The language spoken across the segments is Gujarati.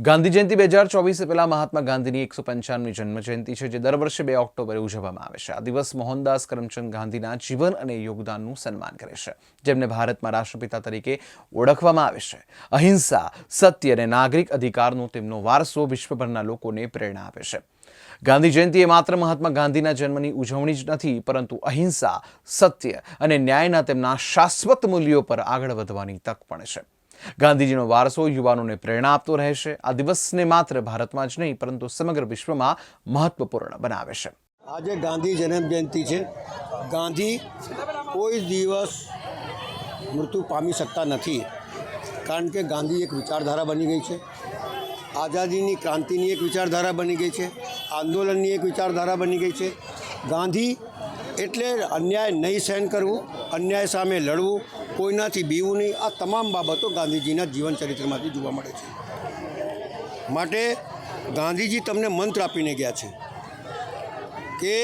ગાંધી જયંતિ બે હજાર ચોવીસ પહેલા મહાત્મા ગાંધીની એકસો પંચાણમી જન્મજયંતિ છે, જે દર વર્ષે બે ઓક્ટોબરે ઉજવવામાં આવે છે. આ દિવસ મોહનદાસ કરમચંદ ગાંધીના જીવન અને યોગદાનનું સન્માન કરે છે, જેમને ભારતમાં રાષ્ટ્રપિતા તરીકે ઓળખવામાં આવે છે. અહિંસા, સત્ય અને નાગરિક અધિકારનો તેમનો વારસો વિશ્વભરના લોકોને પ્રેરણા આપે છે. ગાંધી જયંતિ એ માત્ર મહાત્મા ગાંધીના જન્મની ઉજવણી જ નથી, પરંતુ અહિંસા, સત્ય અને ન્યાયના તેમના શાશ્વત મૂલ્યો પર આગળ વધવાની તક પણ છે. ગાંધીજીનો વારસો યુવાનોને પ્રેરણા આપતો રહેશે. આ દિવસને માત્ર ભારતમાં જ નહીં, પરંતુ સમગ્ર વિશ્વમાં મહત્વપૂર્ણ બનાવે છે. આજે ગાંધી જન્મ જયંતિ છે. ગાંધી કોઈ દિવસ મૃત્યુ પામી શકતા નથી, કારણ કે ગાંધી એક વિચારધારા બની ગઈ છે. આઝાદીની ક્રાંતિની એક વિચારધારા બની ગઈ છે. આંદોલનની એક વિચારધારા બની ગઈ છે. ગાંધી એટલે અન્યાય નહીં સહન કરવું, અન્યાય સામે લડવું, કોઈનાથી બીવું નહીં, આ તમામ બાબતો ગાંધીજીના જીવન ચરિત્રમાંથી જોવા મળે છે. માટે ગાંધીજી તમને મંત્ર આપીને ગયા છે કે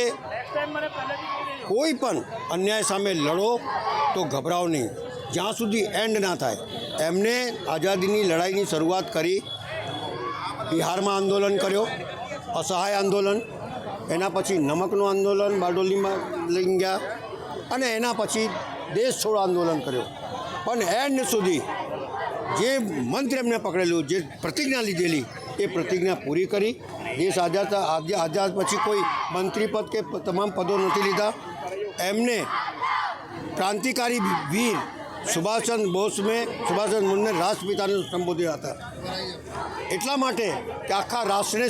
કોઈ પણ અન્યાય સામે લડો તો ગભરાઓ નહીં. જ્યાં સુધી એન્ડ ના થાય. એમને આઝાદીની લડાઈની શરૂઆત કરી, બિહારમાં આંદોલન કર્યો, અસહાય આંદોલન એના પછી નમકનું આંદોલન, બારડોલીમાં લઈ ગયા અને એના પછી દેશ છોડો આંદોલન કર્યો. પણ એન્ડ સુધી જે મંત્ર એમને પકડેલું, જે પ્રતિજ્ઞા લીધેલી, એ પ્રતિજ્ઞા પૂરી કરી. દેશ આઝાદ આઝા- આઝાદ પછી કોઈ મંત્રી પદ કે તમામ પદો નથી લીધા. એમને ક્રાંતિકારી વીર સુભાષચંદ્ર બોઝને સુભાષચંદ્ર બોઝને રાષ્ટ્રપિતાને સંબોધ્યા હતા. એટલા માટે કે આખા રાષ્ટ્રને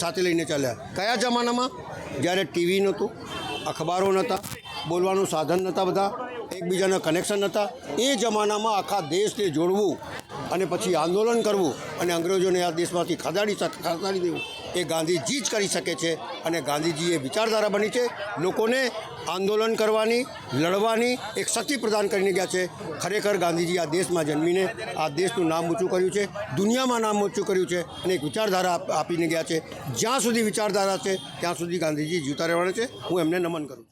સાથે લઈને ચાલ્યા. કયા જમાનામાં? જ્યારે ટીવી નહોતું, અખબારો નહોતા, બોલવાનું સાધન નહોતા બધા, એકબીજાના કનેક્શન નહોતા. એ જમાનામાં આખા દેશને જોડવું અને પછી આંદોલન કરવું અને અંગ્રેજોને આ દેશમાંથી ખદાડી ખસાડી દેવું. એ ગાંધીજી જ કરી શકે છે અને ગાંધીજી એ વિચારધારા બની છે. લોકોને આંદોલન કરવાની, લડવાની એક શક્તિ પ્રદાન કરીને ગયા છે. ખરેખર ગાંધીજી આ દેશમાં જન્મીને, આ દેશનું નામ ઊંચું કર્યું છે, દુનિયામાં નામ ઊંચું કર્યું છે અને એક વિચારધારા આપીને ગયા છે. જ્યાં સુધી વિચારધારા છે, ત્યાં સુધી ગાંધીજી જીવતા રહેવાના છે. હું એમને નમન કરું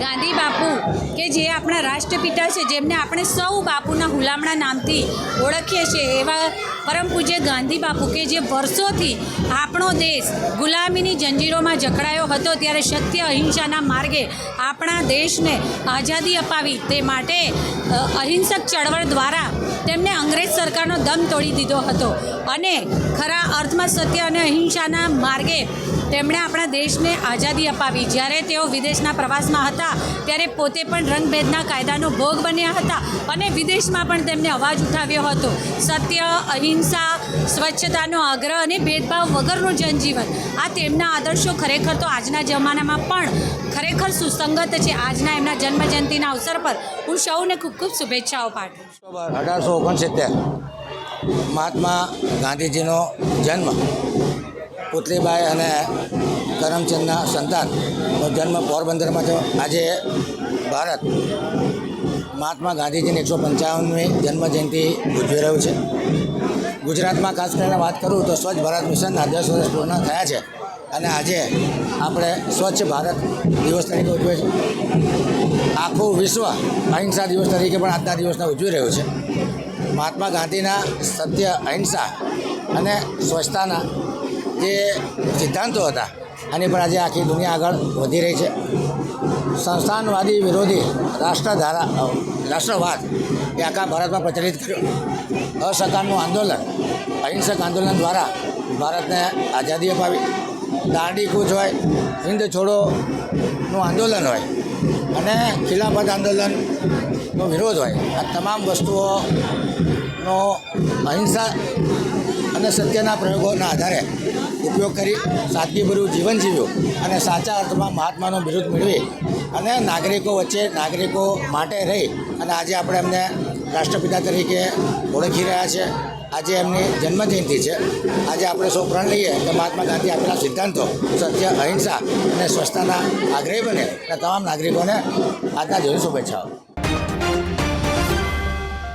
ગાંધી બાપુ, કે જે આપણા રાષ્ટ્રપિતા છે, જેમને આપણે સૌ બાપુના હુલામણા નામથી ઓળખીએ છીએ, એવા પરમ પૂજ્ય ગાંધી બાપુ કે જે વર્ષોથી આપણો દેશ ગુલામીની જંજીરોમાં જકડાયો હતો ત્યારે સત્ય અહિંસાના માર્ગે આપણા દેશને આઝાદી અપાવી તે માટે અહિંસક ચળવળ દ્વારા તેમને અંગ્રેજ સરકારનો દમ તોડી દીધો હતો અને ખરા અર્થમાં સત્ય અને અહિંસાના માર્ગે તેમણે આપણા દેશને આઝાદી અપાવી. જ્યારે તેઓ વિદેશના પ્રવાસમાં હતા, ત્યારે પોતે પણ રંગભેદના કાયદાનો ભોગ બન્યા હતા અને વિદેશમાં પણ તેમને અવાજ ઉઠાવ્યો હતો. સત્ય, અહિંસા, સ્વચ્છતાનો આગ્રહ અને ભેદભાવ વગરનું જનજીવન, આ તેમના આદર્શો ખરેખર તો આજના જમાનામાં પણ ખરેખર સુસંગત છે. આજના એમના જન્મજયંતિના અવસર પર હું સૌને ખૂબ ખૂબ શુભેચ્છાઓ પાઠવું અઢારસો ઓગણસિત્તેર. મહાત્મા ગાંધીજીનો જન્મ. પુતલીબાઈ અને કરમચંદના સંતાનનો જન્મ પોરબંદરમાં થયો. આજે ભારત મહાત્મા ગાંધીજીની એકસો પંચાવનમી જન્મજયંતિ ઉજવી રહ્યું છે. ગુજરાતમાં ખાસ કરીને વાત કરું તો સ્વચ્છ ભારત મિશનના દસ વર્ષ પૂર્ણ થયા છે અને આજે આપણે સ્વચ્છ ભારત દિવસ તરીકે ઉજવે છે આખું વિશ્વ અહિંસા દિવસ તરીકે પણ આજના દિવસને ઉજવી રહ્યું છે. મહાત્મા ગાંધીના સત્ય અહિંસા અને સ્વચ્છતાના જે સિદ્ધાંતો હતા, આની પર આજે આખી દુનિયા આગળ વધી રહી છે. સંસ્થાનવાદી વિરોધી રાષ્ટ્રધારા રાષ્ટ્રવાદ એ આખા ભારતમાં પ્રચલિત કર્યો. અસહકારનું આંદોલન, અહિંસક આંદોલન દ્વારા ભારતને આઝાદી અપાવી. દાંડી કૂચ હોય હિન્દ છોડોનું આંદોલન હોય અને ખિલાફત આંદોલનનો વિરોધ હોય. આ તમામ વસ્તુઓનો અહિંસા અને સત્યના પ્રયોગોના આધારે ઉપયોગ કરી સાદગીભર્યું જીવન જીવ્યું અને સાચા અર્થમાં મહાત્માનો બિરુદ મેળવી અને નાગરિકો વચ્ચે નાગરિકો માટે રહી અને આજે આપણે એમને રાષ્ટ્રપિતા તરીકે ઓળખી રહ્યા છે. આજે એમની જન્મજયંતિ છે. આજે આપણે સૌ પ્રણ લઈએ કે મહાત્મા ગાંધી આપેલા સિદ્ધાંતો, સત્ય, અહિંસા અને સ્વચ્છતાના આગ્રહી બને અને તમામ નાગરિકોને આજના દિવસની શુભેચ્છાઓ.